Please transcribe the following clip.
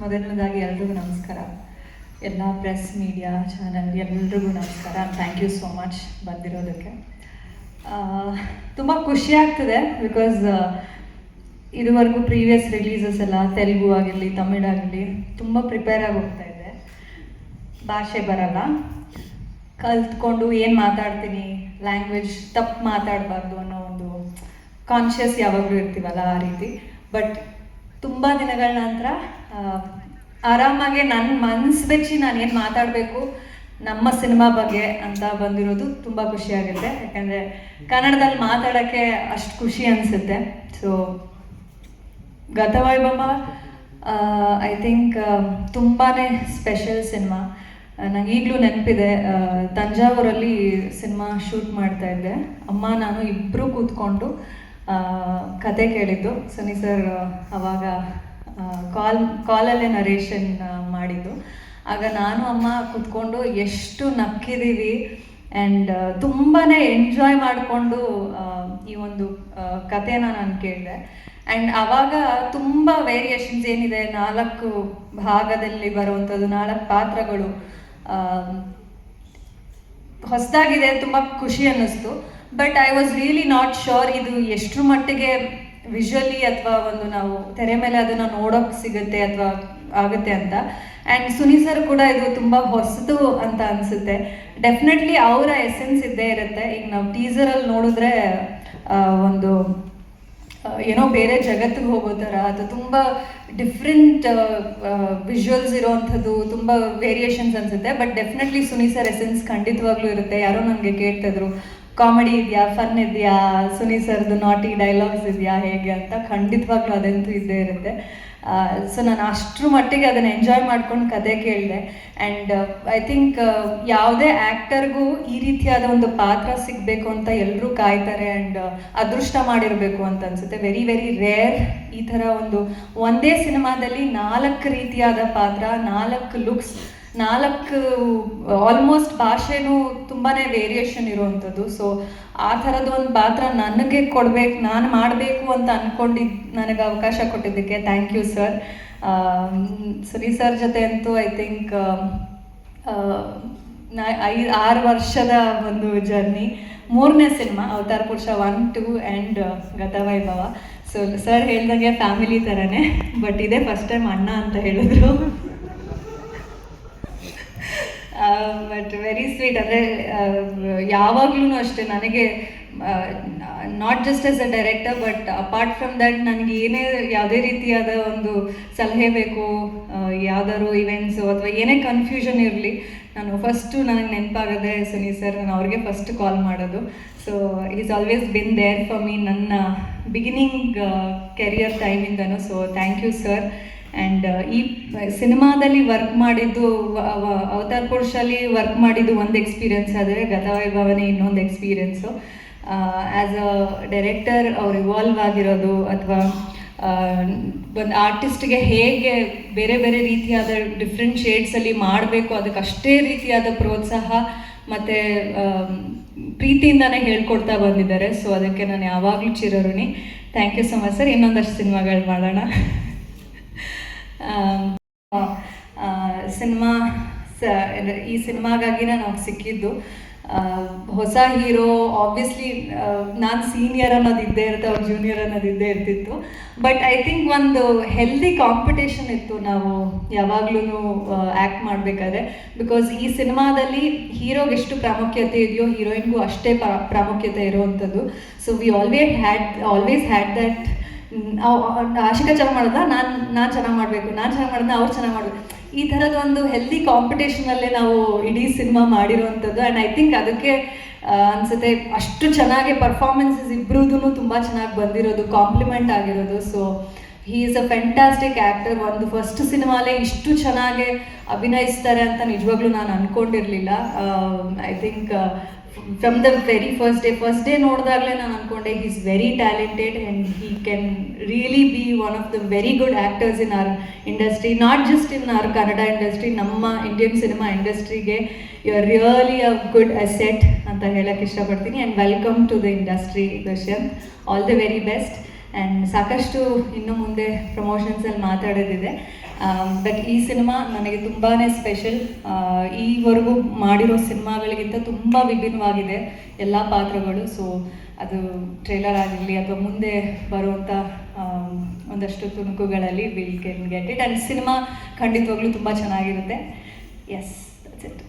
ಮೊದಲನೇದಾಗಿ ಎಲ್ರಿಗೂ ನಮಸ್ಕಾರ. ಎಲ್ಲ ಪ್ರೆಸ್, ಮೀಡಿಯಾ, ಚಾನಲ್, ಎಲ್ರಿಗೂ ನಮಸ್ಕಾರ. ಥ್ಯಾಂಕ್ ಯು ಸೋ ಮಚ್ ಬಂದಿರೋದಕ್ಕೆ. ತುಂಬ ಖುಷಿ ಆಗ್ತದೆ ಬಿಕಾಸ್ ಇದುವರೆಗೂ ಪ್ರೀವಿಯಸ್ ರಿಲೀಸಸ್ ಎಲ್ಲ ತೆಲುಗು ಆಗಿರಲಿ ಆಗಿರಲಿ ತುಂಬ ಪ್ರಿಪೇರ್ ಆಗಿ ಹೋಗ್ತಾ ಇದೆ. ಭಾಷೆ ಬರಲ್ಲ. ಕಲ್ತ್ಕೊಂಡು ಏನು ಮಾತಾಡ್ತೀನಿ ಲ್ಯಾಂಗ್ವೇಜ್ ತಪ್ಪು ಮಾತಾಡಬಾರ್ದು ಅನ್ನೋ ಒಂದು ಕಾನ್ಷಿಯಸ್ ಯಾವಾಗಲೂ ಇರ್ತೀವಲ್ಲ ಆ ರೀತಿ. ಬಟ್ ತುಂಬ ದಿನಗಳ ನಂತರ ಆರಾಮಾಗಿ ನನ್ನ ಮನ್ಸು ಬೆಚ್ಚಿ ನಾನು ಏನು ಮಾತಾಡಬೇಕು, ನಮ್ಮ ಸಿನಿಮಾ ಬಗ್ಗೆ ಅಂತ ಬಂದಿರೋದು ತುಂಬ ಖುಷಿಯಾಗುತ್ತೆ ಯಾಕಂದರೆ ಕನ್ನಡದಲ್ಲಿ ಮಾತಾಡೋಕ್ಕೆ ಅಷ್ಟು ಖುಷಿ ಅನಿಸುತ್ತೆ. ಸೊ ಗತವೈಭವ ಐ ಥಿಂಕ್ ತುಂಬಾ ಸ್ಪೆಷಲ್ ಸಿನಿಮಾ. ನಂಗೆ ಈಗಲೂ ನೆನಪಿದೆ ತಂಜಾವೂರಲ್ಲಿ ಸಿನಿಮಾ ಶೂಟ್ ಮಾಡ್ತಾ ಇದ್ದೆ. ಅಮ್ಮ, ನಾನು ಇಬ್ಬರು ಕೂತ್ಕೊಂಡು ಕತೆ ಕೇಳಿದ್ದು. ಸನಿ ಸರ್ ಅವಾಗ ಕಾಲ್, ಕಾಲಲ್ಲೇ ನರೇಷನ್ ಮಾಡಿದ್ದು. ಆಗ ನಾನು, ಅಮ್ಮ ಕೂತ್ಕೊಂಡು ಎಷ್ಟು ನಕ್ಕಿದ್ದೀವಿ ಆ್ಯಂಡ್ ತುಂಬಾ ಎಂಜಾಯ್ ಮಾಡಿಕೊಂಡು ಈ ಒಂದು ಕಥೆನ ನಾನು ಕೇಳಿದೆ. ಆ್ಯಂಡ್ ಆವಾಗ ತುಂಬ ವೇರಿಯೇಷನ್ಸ್ ಏನಿದೆ. ನಾಲ್ಕು ಭಾಗದಲ್ಲಿ ಬರುವಂಥದ್ದು, ನಾಲ್ಕು ಪಾತ್ರಗಳು ಹೊಸದಾಗಿದೆ ತುಂಬ ಖುಷಿ ಅನ್ನಿಸ್ತು. But I was really not sure ಇದು ಎಷ್ಟರ ಮಟ್ಟಿಗೆ ವಿಜುವಲಿ ಅಥವಾ ಒಂದು ನಾವು ತೆರೆ ಮೇಲೆ ಅದನ್ನು ನೋಡೋಕೆ ಸಿಗುತ್ತೆ ಅಥವಾ ಆಗುತ್ತೆ ಅಂತ. ಆ್ಯಂಡ್ ಸುನಿ ಸರ್ ಕೂಡ ಇದು ತುಂಬ ಹೊಸದು ಅಂತ ಅನಿಸುತ್ತೆ. ಡೆಫಿನೆಟ್ಲಿ ಅವರ ಎಸೆನ್ಸ್ ಇದ್ದೇ ಇರುತ್ತೆ. ಈಗ ನಾವು ಟೀಸರಲ್ಲಿ ನೋಡಿದ್ರೆ ಒಂದು ಏನೋ ಬೇರೆ ಜಗತ್ತಿಗೆ ಹೋಗೋ ಥರ, ಅದು ತುಂಬ ಡಿಫ್ರೆಂಟ್ ವಿಜುವಲ್ಸ್ ಇರೋವಂಥದ್ದು, ತುಂಬ ವೇರಿಯೇಷನ್ಸ್ ಅನಿಸುತ್ತೆ. But definitely Suni sir essence ಖಂಡಿತವಾಗ್ಲೂ ಇರುತ್ತೆ. ಯಾರೋ ನನಗೆ ಕೇಳ್ತಿದ್ರು ಕಾಮಿಡಿ ಇದೆಯಾ ಫನ್ ಇದೆಯಾ, ಸುನಿ ಸರ್ದು ನಾಟಿ ಡೈಲಾಗ್ಸ್ ಇದೆಯಾ, ಹೇಗೆ ಅಂತ ಖಂಡಿತವಾಗ್ಲೂ ಅದಂತೂ ಇದ್ದೇ ಇರುತ್ತೆ. ಸೊ ನಾನು ಅಷ್ಟರ ಮಟ್ಟಿಗೆ ಅದನ್ನು ಎಂಜಾಯ್ ಮಾಡ್ಕೊಂಡು ಕತೆ ಕೇಳಿದೆ. ಆ್ಯಂಡ್ ಐ ಥಿಂಕ್ ಯಾವುದೇ ಆ್ಯಕ್ಟರ್ಗೂ ಈ ರೀತಿಯಾದ ಒಂದು ಪಾತ್ರ ಸಿಗಬೇಕು ಅಂತ ಎಲ್ಲರೂ ಕಾಯ್ತಾರೆ ಆ್ಯಂಡ್ ಅದೃಷ್ಟ ಮಾಡಿರಬೇಕು ಅಂತ ಅನ್ಸುತ್ತೆ. ವೆರಿ ವೆರಿ ರೇರ್ ಈ ಥರ ಒಂದು ಒಂದೇ ಸಿನಿಮಾದಲ್ಲಿ ನಾಲ್ಕು ರೀತಿಯಾದ ಪಾತ್ರ, ನಾಲ್ಕು ಲುಕ್ಸ್ ನಾಲ್ಕು ಆಲ್ಮೋಸ್ಟ್ ಭಾಷೆನೂ ತುಂಬಾ ವೇರಿಯೇಷನ್ ಇರುವಂಥದ್ದು. ಸೊ ಆ ಥರದ ಒಂದು ಪಾತ್ರ ನನಗೆ ಕೊಡಬೇಕು, ನಾನು ಮಾಡಬೇಕು ಅಂತ ಅಂದ್ಕೊಂಡಿದ್ದು ನನಗೆ ಅವಕಾಶ ಕೊಟ್ಟಿದ್ದಕ್ಕೆ ಥ್ಯಾಂಕ್ ಯು ಸರ್ ಸರಿ ಸರ್ ಜೊತೆ ಅಂತೂ ಐ ಥಿಂಕ್ ಐ ಆರು ವರ್ಷದ ಒಂದು ಜರ್ನಿ ಮೂರನೇ cinema Avatara Purusha one two and Gatavaibhava so sir ಹೇಳ್ದಂಗೆ ಫ್ಯಾಮಿಲಿ ಥರನೇ ಬಟ್ ಇದೇ ಫಸ್ಟ್ ಟೈಮ್ ಅಣ್ಣ ಅಂತ ಹೇಳಿದ್ರು. ಬಟ್ ವೆರಿ ಸ್ವೀಟ್ ಅಂದರೆ ಯಾವಾಗ್ಲೂ ಅಷ್ಟೇ. ನನಗೆ not just as a director but apart from that ನನಗೆ ಏನೇ ಯಾವುದೇ ರೀತಿಯಾದ ಒಂದು ಸಲಹೆ ಬೇಕು ಯಾವ್ದಾದ್ರು ಇವೆಂಟ್ಸು ಅಥವಾ ಏನೇ ಕನ್ಫ್ಯೂಷನ್ ಇರಲಿ, ನಾನು ಫಸ್ಟು ನನಗೆ ನೆನಪಾಗದೆ ಸುನಿ ಸರ್ ನಾನು ಅವ್ರಿಗೆ ಫಸ್ಟ್ ಕಾಲ್ ಮಾಡೋದು. So is always been there for me ನನ್ನ beginning career ಟೈಮಿಂದನು so thank you sir and ಈ ಸಿನಿಮಾದಲ್ಲಿ ವರ್ಕ್ ಮಾಡಿದ್ದು ಅವತಾರ್ ಪುರುಷಲ್ಲಿ ವರ್ಕ್ ಮಾಡಿದ್ದು ಒಂದು ಎಕ್ಸ್ಪೀರಿಯನ್ಸ್ ಆದರೆ ಗತವೈಭವನೇ ಇನ್ನೊಂದು ಎಕ್ಸ್ಪೀರಿಯನ್ಸು ಆ್ಯಸ್ ಅ ಡೈರೆಕ್ಟರ್ ಅವ್ರು ಇವಾಲ್ವ್ ಆಗಿರೋದು ಅಥವಾ ಒಂದು ಆರ್ಟಿಸ್ಟ್ಗೆ ಹೇಗೆ ಬೇರೆ ಬೇರೆ ರೀತಿಯಾದ ಡಿಫ್ರೆಂಟ್ ಶೇಡ್ಸಲ್ಲಿ ಮಾಡಬೇಕು ಅದಕ್ಕೆ ಅಷ್ಟೇ ರೀತಿಯಾದ ಪ್ರೋತ್ಸಾಹ ಮತ್ತು ಪ್ರೀತಿಯಿಂದನೇ ಹೇಳ್ಕೊಡ್ತಾ ಬಂದಿದ್ದಾರೆ. ಸೊ ಅದಕ್ಕೆ ನಾನು ಯಾವಾಗಲೂ ಚಿರಋಣಿ. Thank you so much sir ಇನ್ನೊಂದಷ್ಟು ಸಿನಿಮಾಗಳು ಮಾಡೋಣ. ಸಿನಿಮಾ, ಸ ಈ ಸಿನಿಮಾಗಾಗಿ ನಾವು ಸಿಕ್ಕಿದ್ದು. ಹೊಸ ಹೀರೋ ಆಬ್ವಿಯಸ್ಲಿ ನಾನು ಸೀನಿಯರ್ ಅನ್ನೋದು ಇದ್ದೇ ಇರುತ್ತೆ, ಅವ್ರು ಜೂನಿಯರ್ ಅನ್ನೋದು ಇದ್ದೇ ಇರ್ತಿತ್ತು. ಬಟ್ ಐ ಥಿಂಕ್ ಒಂದು ಹೆಲ್ದಿ ಕಾಂಪಿಟೇಷನ್ ಇತ್ತು ನಾವು ಯಾವಾಗ್ಲೂ ಆ್ಯಕ್ಟ್ ಮಾಡಬೇಕಾದ್ರೆ. ಬಿಕಾಸ್ ಈ ಸಿನಿಮಾದಲ್ಲಿ ಹೀರೋಗೆ ಎಷ್ಟು ಪ್ರಾಮುಖ್ಯತೆ ಇದೆಯೋ ಹೀರೋಯಿನ್ಗೂ ಅಷ್ಟೇ ಪ್ರಾ- ಪ್ರಾಮುಖ್ಯತೆ ಇರುವಂಥದ್ದು. So we always had always had that Ashika ಚೆನ್ನಾಗಿ ಮಾಡಿದ, ನಾನು ನಾನು ಚೆನ್ನಾಗಿ ಮಾಡಬೇಕು, ನಾನು ಚೆನ್ನಾಗಿ ಮಾಡಿದ, ಅವ್ರು ಚೆನ್ನಾಗಿ ಮಾಡಬೇಕು. ಈ ಥರದ ಒಂದು ಹೆಲ್ದಿ ಕಾಂಪಿಟೇಷನಲ್ಲೇ ನಾವು ಇಡೀ ಸಿನಿಮಾ ಮಾಡಿರುವಂಥದ್ದು ಆ್ಯಂಡ್ ಐ ಥಿಂಕ್ ಅದಕ್ಕೆ ಅನಿಸುತ್ತೆ ಅಷ್ಟು ಚೆನ್ನಾಗಿ ಪರ್ಫಾರ್ಮೆನ್ಸಸ್ ಇಬ್ಬರದೂ ತುಂಬ ಚೆನ್ನಾಗಿ ಬಂದಿರೋದು ಕಾಂಪ್ಲಿಮೆಂಟ್ ಆಗಿರೋದು. So he is a fantastic actor ಒಂದು ಫಸ್ಟ್ ಸಿನಿಮಾಲೇ ಇಷ್ಟು ಚೆನ್ನಾಗಿ ಅಭಿನಯಿಸ್ತಾರೆ ಅಂತ ನಿಜವಾಗ್ಲೂ ನಾನು ಅಂದ್ಕೊಂಡಿರಲಿಲ್ಲ I think from the very first day first day ನೋಡಿದಾಗಲೇ ನಾನು ಅಂದ್ಕೊಂಡೆ he is very talented and he can really be one of the very good actors in our industry not just in our Kannada industry ನಮ್ಮ Indian cinema ಇಂಡಸ್ಟ್ರಿಗೆ you are really a good asset ಅಂತ ಹೇಳಕ್ಕೆ ಇಷ್ಟಪಡ್ತೀನಿ. And welcome to the industry Darshan all the very best and ಸಾಕಷ್ಟು ಇನ್ನು ಮುಂದೆ ಪ್ರಮೋಷನ್ಸಲ್ಲಿ ಮಾತಾಡೋದಿದೆ. ಬಟ್ ಈ ಸಿನಿಮಾ ನನಗೆ ತುಂಬಾ ಸ್ಪೆಷಲ್ ಈವರೆಗೂ ಮಾಡಿರೋ ಸಿನಿಮಾಗಳಿಗಿಂತ ತುಂಬ ವಿಭಿನ್ನವಾಗಿದೆ ಎಲ್ಲ ಪಾತ್ರಗಳು. ಸೊ ಅದು ಟ್ರೇಲರ್ ಆಗಿರಲಿ ಅಥವಾ ಮುಂದೆ ಬರುವಂಥ ಆಮ್, ಒಂದಷ್ಟು ತುಣುಕುಗಳಲ್ಲಿ will can get it and cinema ಖಂಡಿತವಾಗ್ಲೂ ತುಂಬ ಚೆನ್ನಾಗಿರುತ್ತೆ. Yes that's it